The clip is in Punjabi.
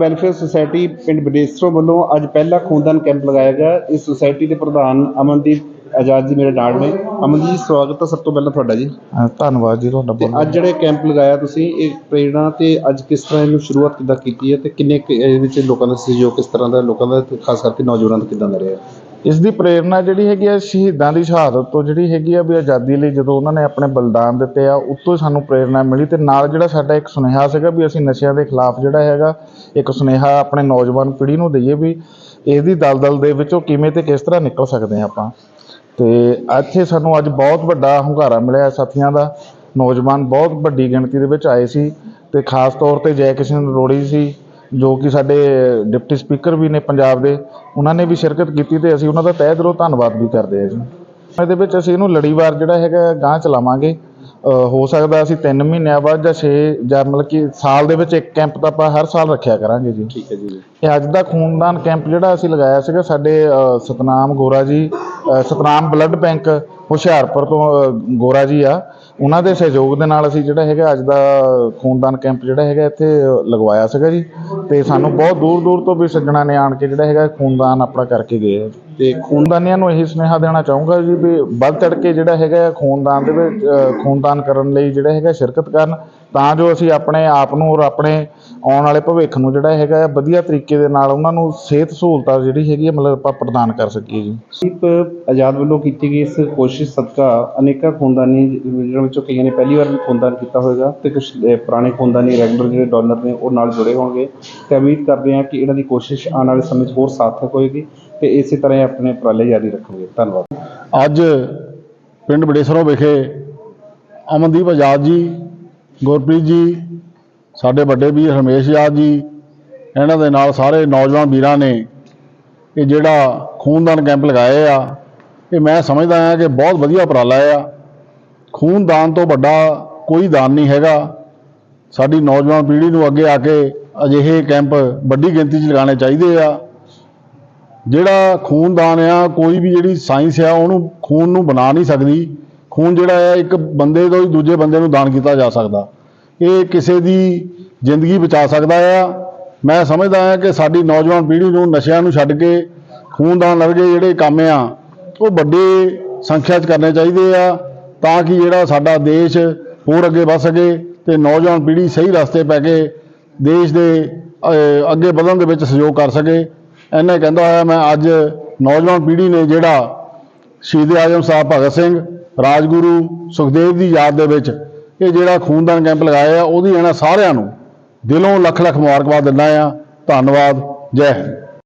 ਵੈਲਫੇਅਰ ਸੁਸਾਇਟੀ ਪਿੰਡ ਬਡੇਸਰੋ ਵੱਲੋਂ ਅੱਜ ਪਹਿਲਾ ਖੂਨਦਾਨ ਕੈਂਪ ਲਗਾਇਆ ਗਿਆ। ਇਸ ਸੁਸਾਇਟੀ ਦੇ ਪ੍ਰਧਾਨ ਅਮਨਦੀਪ ਆਜ਼ਾਦ ਜੀ ਮੇਰੇ ਨਾਲ ਨੇ। ਅਮਨ ਜੀ ਸਵਾਗਤ ਹੈ ਸਭ ਤੋਂ ਪਹਿਲਾਂ ਤੁਹਾਡਾ ਜੀ। ਅਹ ਧੰਨਵਾਦ ਜੀ ਤੁਹਾਡਾ ਤੇ ਬਹੁਤ ਅੱਜ ਜਿਹੜੇ ਕੈਂਪ ਲਗਾਇਆ ਤੁਸੀਂ ਇਹ ਪ੍ਰੇਰਣਾ ਤੇ ਅੱਜ ਕਿਸ ਤਰ੍ਹਾਂ ਇਹਨੂੰ ਸ਼ੁਰੂਆਤ ਕਿੱਦਾਂ ਕੀਤੀ ਹੈ ਤੇ ਕਿੰਨੇ ਕੁ ਇਹਦੇ ਵਿੱਚ ਲੋਕਾਂ ਦਾ ਸਹਿਯੋਗ ਕਿਸ ਤਰ੍ਹਾਂ ਦਾ ਲੋਕਾਂ ਦਾ ਤੇ ਖਾਸ ਕਰਕੇ ਨੌਜਵਾਨਾਂ ਦਾ ਕਿੱਦਾਂ ਦਾ ਰਿਹਾ? ਇਸ ਦੀ ਪ੍ਰੇਰਣਾ ਜਿਹੜੀ ਹੈਗੀ ਆ ਸ਼ਹੀਦਾਂ ਦੀ ਸ਼ਹਾਦਤ ਤੋਂ ਜਿਹੜੀ ਹੈਗੀ ਆ ਵੀ ਆਜ਼ਾਦੀ ਲਈ ਜਦੋਂ ਉਹਨਾਂ ਨੇ ਆਪਣੇ ਬਲੀਦਾਨ ਦਿੱਤੇ ਆ ਉਤੋਂ ਸਾਨੂੰ ਪ੍ਰੇਰਣਾ ਮਿਲੀ ਤੇ ਨਾਲ ਜਿਹੜਾ ਸਾਡਾ ਇੱਕ ਸੁਨੇਹਾ ਸੀਗਾ ਵੀ ਅਸੀਂ ਨਸ਼ਿਆਂ ਦੇ ਖਿਲਾਫ ਜਿਹੜਾ ਹੈਗਾ, ਇੱਕ ਸੁਨੇਹਾ ਆਪਣੇ ਨੌਜਵਾਨ ਪੀੜ੍ਹੀ ਨੂੰ ਦਈਏ ਵੀ ਇਹਦੀ ਦਲਦਲ ਦੇ ਵਿੱਚੋਂ ਕਿਵੇਂ ਤੇ ਕਿਸ ਤਰ੍ਹਾਂ ਨਿਕਲ ਸਕਦੇ ਆ ਆਪਾਂ। ਤੇ ਇੱਥੇ ਸਾਨੂੰ ਅੱਜ ਬਹੁਤ ਵੱਡਾ ਹੁੰਗਾਰਾ ਮਿਲਿਆ ਸਾਥੀਆਂ ਦਾ। ਨੌਜਵਾਨ ਬਹੁਤ ਵੱਡੀ ਗਿਣਤੀ ਦੇ ਵਿੱਚ ਆਏ ਸੀ ਤੇ ਖਾਸ ਤੌਰ ਤੇ ਜੈ ਕਿਸ਼ਨ ਰੋੜੀ ਸੀ ਜੋ ਕਿ ਸਾਡੇ ਡਿਪਟੀ ਸਪੀਕਰ ਵੀ ਨੇ ਪੰਜਾਬ ਦੇ ਉਹਨਾਂ ਨੇ ਵੀ ਸ਼ਿਰਕਤ ਕੀਤੀ ਤੇ ਅਸੀਂ ਉਹਨਾਂ ਦਾ ਤਹਿ ਦਿਲੋਂ ਧੰਨਵਾਦ ਵੀ ਕਰਦੇ ਹਾਂ ਜੀ। ਇਹਦੇ ਵਿੱਚ ਅਸੀਂ ਇਹਨੂੰ ਲੜੀਵਾਰ ਜਿਹੜਾ ਹੈਗਾ ਗਾਂਹ ਚਲਾਵਾਂਗੇ। ਹੋ ਸਕਦਾ ਅਸੀਂ 3 ਮਹੀਨਿਆਂ ਬਾਅਦ ਜਾਂ 6 ਜਾਂ ਮਤਲਬ ਕਿ ਸਾਲ ਦੇ ਵਿੱਚ ਇੱਕ ਕੈਂਪ ਤਾਂ ਆਪਾਂ ਹਰ ਸਾਲ ਰੱਖਿਆ ਕਰਾਂਗੇ ਜੀ। ਠੀਕ ਹੈ ਜੀ। ਇਹ ਅੱਜ ਦਾ ਖੂਨਦਾਨ ਕੈਂਪ ਜਿਹੜਾ ਅਸੀਂ ਲਗਾਇਆ ਸੀਗਾ ਸਾਡੇ ਸਤਨਾਮ ਗੋਰਾ ਜੀ ਸਤਨਾਮ ਬਲੱਡ ਬੈਂਕ ਹੁਸ਼ਿਆਰਪੁਰ ਤੋਂ ਗੋਰਾ ਜੀ ਆ। ਉਹਨਾਂ ਦੇ ਸਹਿਯੋਗ ਦੇ ਨਾਲ ਅਸੀਂ ਜਿਹੜਾ ਹੈਗਾ ਅੱਜ ਦਾ ਖੂਨਦਾਨ ਕੈਂਪ ਜਿਹੜਾ ਹੈਗਾ ਇੱਥੇ ਲਗਵਾਇਆ ਸੀਗਾ ਜੀ। ਤੇ ਸਾਨੂੰ ਬਹੁਤ ਦੂਰ ਦੂਰ ਤੋਂ ਵੀ ਸੱਜਣਾ ਨੇ ਆਣ ਕੇ ਜਿਹੜਾ ਹੈਗਾ ਖੂਨਦਾਨ ਆਪਣਾ ਕਰਕੇ ਗਏ ਆ। ਤੇ ਖੂਨਦਾਨੀਆਂ ਨੂੰ ਇਹੀ ਸੁਨੇਹਾ ਦੇਣਾ ਚਾਹੂੰਗਾ ਜੀ ਵੀ ਵੱਧ ਚੜ ਕੇ ਜਿਹੜਾ ਹੈਗਾ ਖੂਨਦਾਨ ਦੇ ਵਿੱਚ ਖੂਨਦਾਨ ਕਰਨ ਲਈ ਜਿਹੜਾ ਹੈਗਾ ਸ਼ਿਰਕਤ ਕਰਨ। ਤਾਂ ਜੋ ਅਸੀਂ ਆਪਣੇ ਆਪ ਨੂੰ ਔਰ ਆਪਣੇ ਆਉਣ ਵਾਲੇ ਭਵਿੱਖ ਨੂੰ ਜਿਹੜਾ ਹੈਗਾ ਵਧੀਆ ਤਰੀਕੇ ਦੇ ਨਾਲ ਉਹਨਾਂ ਨੂੰ ਸਿਹਤ ਸਹੂਲਤਾਂ ਜਿਹੜੀ ਹੈਗੀ ਮਤਲਬ ਆਪਾਂ ਪ੍ਰਦਾਨ ਕਰ ਸਕੀਏ ਜੀ। ਦੀਪ ਆਜ਼ਾਦ ਵੱਲੋਂ ਕੀਤੀ ਗਈ ਇਸ ਕੋਸ਼ਿਸ਼ ਸਦਕਾ ਅਨੇਕਾਂ ਖੂਨਦਾਨੀ ਜਿਹਨਾਂ ਵਿੱਚੋਂ ਕਈਆਂ ਨੇ ਪਹਿਲੀ ਵਾਰ ਵੀ ਖੂਨਦਾਨ ਕੀਤਾ ਹੋਵੇਗਾ ਤੇ ਕੁਝ ਪੁਰਾਣੇ ਖੂਨਦਾਨੀ ਰੈਗੂਲਰ ਜਿਹੜੇ ਡੋਨਰ ਨੇ ਉਹ ਨਾਲ ਜੁੜੇ ਹੋਣਗੇ। ਤੇ ਉਮੀਦ ਕਰਦੇ ਹਾਂ ਕਿ ਇਹਨਾਂ ਦੀ ਕੋਸ਼ਿਸ਼ ਆਉਣ ਵਾਲੇ ਸਮੇਂ 'ਚ ਹੋਰ ਸਾਰਥਕ ਹੋਏਗੀ ਤੇ ਇਸੇ ਤਰ੍ਹਾਂ ਆਪਣੇ ਉਪਰਾਲੇ ਜਾਰੀ ਰੱਖਣਗੇ। ਧੰਨਵਾਦ। ਅੱਜ ਪਿੰਡ ਬੜੇਸਰੋਂ ਵਿਖੇ ਅਮਨਦੀਪ ਆਜ਼ਾਦ ਜੀ ਗੁਰਪ੍ਰੀਤ ਜੀ ਸਾਡੇ ਵੱਡੇ ਵੀਰ ਹਰਮੇਸ਼ ਯਾਦ ਜੀ, ਇਹਨਾਂ ਦੇ ਨਾਲ ਸਾਰੇ ਨੌਜਵਾਨ ਵੀਰਾਂ ਨੇ ਇਹ ਜਿਹੜਾ ਖੂਨਦਾਨ ਕੈਂਪ ਲਗਾਏ ਆ, ਇਹ ਮੈਂ ਸਮਝਦਾ ਹਾਂ ਕਿ ਬਹੁਤ ਵਧੀਆ ਉਪਰਾਲਾ ਆ। ਖੂਨਦਾਨ ਤੋਂ ਵੱਡਾ ਕੋਈ ਦਾਨ ਨਹੀਂ ਹੈਗਾ। ਸਾਡੀ ਨੌਜਵਾਨ ਪੀੜ੍ਹੀ ਨੂੰ ਅੱਗੇ ਆ ਕੇ ਅਜਿਹੇ ਕੈਂਪ ਵੱਡੀ ਗਿਣਤੀ 'ਚ ਲਗਾਉਣੇ ਚਾਹੀਦੇ ਆ। ਜਿਹੜਾ ਖੂਨਦਾਨ ਆ, ਕੋਈ ਵੀ ਜਿਹੜੀ ਸਾਇੰਸ ਆ, ਉਹਨੂੰ ਖੂਨ ਨੂੰ ਬਣਾ ਨਹੀਂ ਸਕਦੀ। ਖੂਨ ਜਿਹੜਾ ਆ, ਇੱਕ ਬੰਦੇ ਤੋਂ ਹੀ ਦੂਜੇ ਬੰਦੇ ਨੂੰ ਦਾਨ ਕੀਤਾ ਜਾ ਸਕਦਾ। ਇਹ ਕਿਸੇ ਦੀ ਜ਼ਿੰਦਗੀ ਬਚਾ ਸਕਦਾ ਆ। ਮੈਂ ਸਮਝਦਾ ਹਾਂ ਕਿ ਸਾਡੀ ਨੌਜਵਾਨ ਪੀੜ੍ਹੀ ਨੂੰ ਨਸ਼ਿਆਂ ਨੂੰ ਛੱਡ ਕੇ ਖੂਨਦਾਨ ਵਰਗੇ ਜਿਹੜੇ ਕੰਮ ਆ, ਉਹ ਵੱਡੇ ਸੰਖਿਆ 'ਚ ਕਰਨੇ ਚਾਹੀਦੇ ਆ ਤਾਂ ਕਿ ਜਿਹੜਾ ਸਾਡਾ ਦੇਸ਼ ਹੋਰ ਅੱਗੇ ਵੱਧ ਸਕੇ ਤੇ ਨੌਜਵਾਨ ਪੀੜ੍ਹੀ ਸਹੀ ਰਸਤੇ ਪੈ ਕੇ ਦੇਸ਼ ਦੇ ਅੱਗੇ ਵਧਣ ਦੇ ਵਿੱਚ ਸਹਿਯੋਗ ਕਰ ਸਕੇ। ਇਹਨੇ ਕਹਿੰਦਾ ਹੋਇਆ ਮੈਂ ਅੱਜ ਨੌਜਵਾਨ ਪੀੜ੍ਹੀ ਨੇ ਜਿਹੜਾ ਸ਼ਹੀਦ ਆਜ਼ਮ ਸਾਹਿਬ ਭਗਤ ਸਿੰਘ, ਰਾਜਗੁਰੂ ਸੁਖਦੇਵ ਦੀ ਯਾਦ ਦੇ ਵਿੱਚ ਇਹ ਜਿਹੜਾ ਖੂਨਦਾਨ ਕੈਂਪ ਲਗਾਇਆ ਆ, ਉਹਦੀ ਇਹਨਾਂ ਸਾਰਿਆਂ ਨੂੰ ਦਿਲੋਂ ਲੱਖ ਲੱਖ ਮੁਬਾਰਕਬਾਦ ਦਿੰਦਾ ਆ। ਧੰਨਵਾਦ, ਜੈ ਹਿੰਦ।